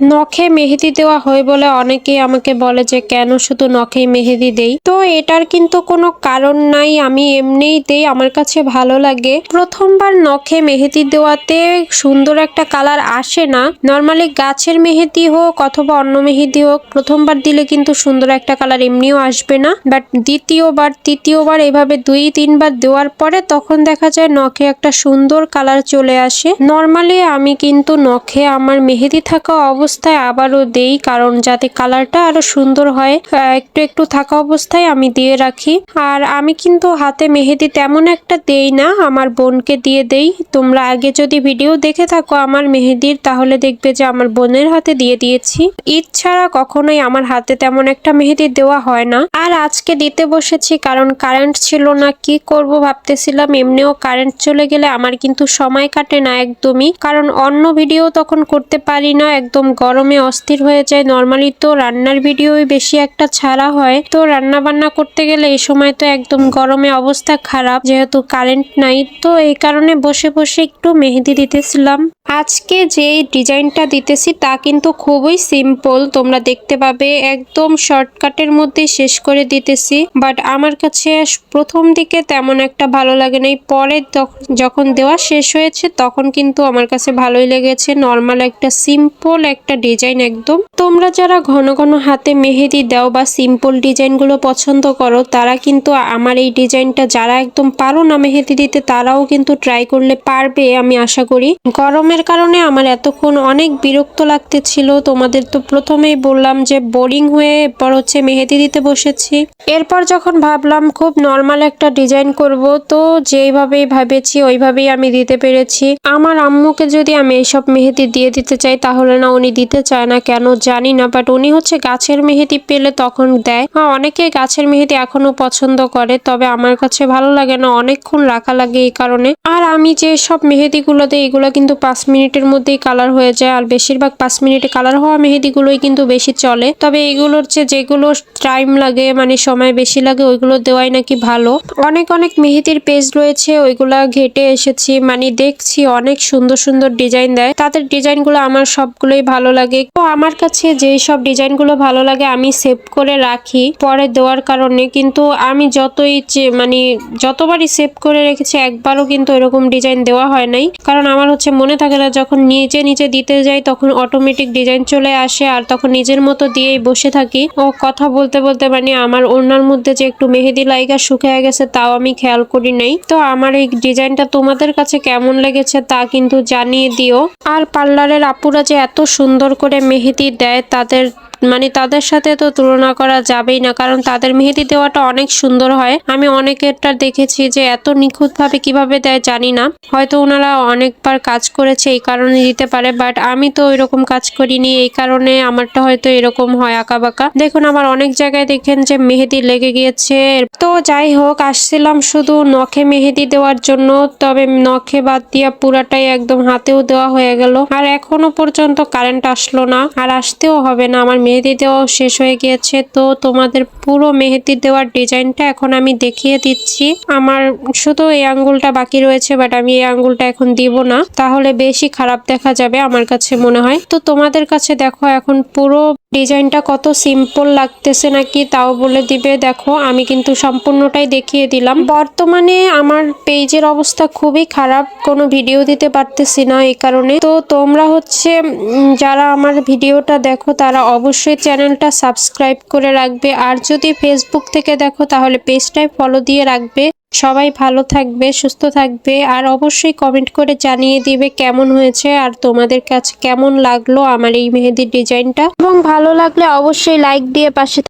নখে মেহেদি দেওয়া হয় বলে অনেকেই আমাকে বলে যে, কেন শুধু নখে মেহেদি দেই? তো এটার কিন্তু কোনো কারণ নাই, আমি এমনিই দেই, আমার কাছে ভালো লাগে। প্রথমবার নখে মেহেদি দেওয়াতে সুন্দর একটা কালার আসে না। নর্মালি গাছের মেহেদি হোক অথবা অন্য মেহেদি হোক, প্রথমবার দিলে কিন্তু সুন্দর একটা কালার এমনিও আসবে না। বাট দ্বিতীয়বার, তৃতীয়বার এভাবে দুই, তিনবার দেওয়ার পরে তখন দেখা যায় নখে একটা সুন্দর কালার চলে আসে। নর্মালি আমি কিন্তু নখে আমার মেহেদি থাকা অবস্থায় আবারও দেই, কারণ যাতে কালারটা আরও সুন্দর হয় একটু একটু থাকা অবস্থায় আমি দিয়ে রাখি। আর আমি কিন্তু হাতে মেহেদি তেমন একটা দেই না, আমার বোনকে দিয়ে দেই। তোমরা আগে যদি ভিডিও দেখে থাকো আমার মেহেদির, তাহলে দেখবে যে আমার বোনের হাতে দিয়ে দিয়েছি। ঈদ ছাড়া কখনোই আমার হাতে তেমন একটা মেহেদি দেওয়া হয় না। আর আজকে দিতে বসেছি, কারণ কারেন্ট ছিল না, কি করব ভাবতেছিলাম, এমনিও কারেন্ট চলে গেলে আমার কিন্তু সময় কাটে না একদমই। কারণ অন্য ভিডিও তখন করতে পারি না, একদম গরমে অস্থির হয়ে যায়। নর্মালি তো রান্নার ভিডিওই বেশি একটা ছাড়া হয়। তো রান্না বান্না করতে গেলে এই সময় তো একদম গরমে অবস্থা খারাপ, যেহেতু কারেন্ট নাই। তো এই কারণে বসে বসে একটু মেহেদি দিতেছিলাম। আজকে যে ডিজাইনটা দিতেছি তা কিন্তু খুবই সিম্পল তোমরা দেখতে পাবে। একদম শর্টকাটের মধ্যে শেষ করে দিতেছি। বাট আমার কাছে প্রথম দিকে তেমন একটা ভালো লাগে নাই। পরে যখন দেওয়া শেষ হয়েছে, তখন কিন্তু আমার কাছে ভালোই লেগেছে। নর্মাল একটা সিম্পল একটা ডিজাইন একদম। তোমরা যারা ঘন ঘন হাতে মেহেদি দাও বা সিম্পল ডিজাইনগুলো পছন্দ করো, তারা কিন্তু আমার এই ডিজাইনটা যারা একদম পারো না মেহেদি দিতে, তারাও কিন্তু ট্রাই করলে পারবে আমি আশা করি। গরমের কারণে আমার এতক্ষণ অনেক বিরক্ত লাগতেছিল তোমাদের তো প্রথমেই বললাম যে বোরিং হয়ে এরপর হচ্ছে মেহেদি দিতে বসেছি। এরপর যখন ভাবলাম খুব নর্মাল একটা ডিজাইন করব, তো যেইভাবেই ভেবেছি ওইভাবেই আমি দিতে পেরেছি। আমার আম্মুকে যদি আমি এইসব মেহেদি দিয়ে দিতে চাই, তাহলে না উনি দিতে চায় না কেন জানি না বাট উনি হচ্ছে গাছের মেহেদি পেলে তখন দেয়। হ্যাঁ অনেকে গাছের মেহেদি এখনও পছন্দ করে, তবে আমার কাছে ভালো লাগে না, অনেকক্ষণ রাখা লাগে এই কারণে। আর আমি যে সব মেহেদিগুলো দিই, এগুলো কিন্তু পাঁচ মিনিটের মধ্যেই কালার হয়ে যায়, আর বেশিরভাগ পাঁচ মিনিটে কালার হওয়া মেহেদিগুলোই কিন্তু বেশি চলে। তবে এগুলোর যে যেগুলো টাইম লাগে মানে সময় বেশি লাগে, ওইগুলো দেওয়াই নাকি ভালো। অনেক অনেক মেহেদির পেজ রয়েছে, ওইগুলা ঘেটে এসেছি মানে দেখছি অনেক সুন্দর সুন্দর ডিজাইন দেয়। তাদের ডিজাইনগুলো আমার সবগুলোই ভালো লাগে। তো আমার কাছে যেই সব ডিজাইনগুলো ভালো লাগে, আমি সেভ করে রাখি পরে দেওয়ার কারণে। কিন্তু আমি যতই মানে যতবারই সেভ করে রেখেছি, একবারও কিন্তু এরকম ডিজাইন দেওয়া হয় নাই। কারণ আমার হচ্ছে মনে থাকে না, যখন নিজে নিজে দিতে যাই, তখন অটোমেটিক ডিজাইন চলে আসে আর তখন নিজের মতো দিয়েই বসে থাকি। ও কথা বলতে বলতে মানে আমার ওনার মধ্যে যে একটু মেহেদি লাইগা শুকিয়ে গেছে, তাও আমি খেয়াল করি নাই। তো আমার এই ডিজাইনটা তোমাদের কাছে কেমন লেগেছে তা কিন্তু জানিয়ে দিও। আর পার্লারের আপুরা যে এত সুন্দর করে মেহেদি দেয় তাদের মানে তাদের সাথে তো তুলনা করা যাবেই না, কারণ তাদের মেহেদি দেওয়াটা অনেক সুন্দর হয়। আমি অনেকেরটা দেখেছি যে এত নিখুঁত ভাবে কীভাবে দেয় জানি না। হয়তো ওনারা অনেকবার কাজ করেছে এই কারণে দিতে পারে বাট আমি তো এরকম কাজ করিনি, এই কারণে আমারটা হয়তো এরকম হয় আঁকা বাঁকা দেখুন আমার অনেক জায়গায় দেখেন যে মেহেদি লেগে গিয়েছে। তো যাই হোক, আসছিলাম শুধু নখে মেহেদি দেওয়ার জন্য, তবে নখে বাদ দিয়া পুরাটাই একদম হাতেও দেওয়া হয়ে গেল। আর এখনও পর্যন্ত কারেন্ট আসলো না, আর আসতেও হবে না, আমার মেহেদি দেওয়াও শেষ হয়ে গিয়েছে। তো তোমাদের পুরো মেহেদি দেওয়ার ডিজাইনটা এখন আমি দেখিয়ে দিচ্ছি। আমার শুধু এই আঙ্গুলটা বাকি রয়েছে বাট আমি এই আঙ্গুলটা এখন দিব না। তাহলে বেশি খারাপ দেখা যাবে আমার কাছে মনে হয়। তো তোমাদের কাছে দেখো এখন পুরো ডিজাইনটা কত সিম্পল লাগতেছে নাকি তাও বলে দিবে। দেখো, আমি কিন্তু সম্পূর্ণটাই দেখিয়ে দিলাম। বর্তমানে আমার পেজের অবস্থা খুবই খারাপ, কোনো ভিডিও দিতে পারতেছি না এই কারণে। তো তোমরা হচ্ছে যারা আমার ভিডিওটা দেখো, তারা অবশ্যই চ্যানেলটা সাবস্ক্রাইব করে রাখবে। আর যদি ফেসবুক থেকে দেখো, তাহলে পেজটাই ফলো দিয়ে রাখবে। সবাই ভালো থাকবে, সুস্থ থাকবে। আর অবশ্যই কমেন্ট করে জানিয়ে দিবে কেমন হয়েছে আর তোমাদের কাছে কেমন লাগল আমার এই মেহেদির ডিজাইনটা এবং ভালো লাগলে অবশ্যই লাইক দিয়ে পাশে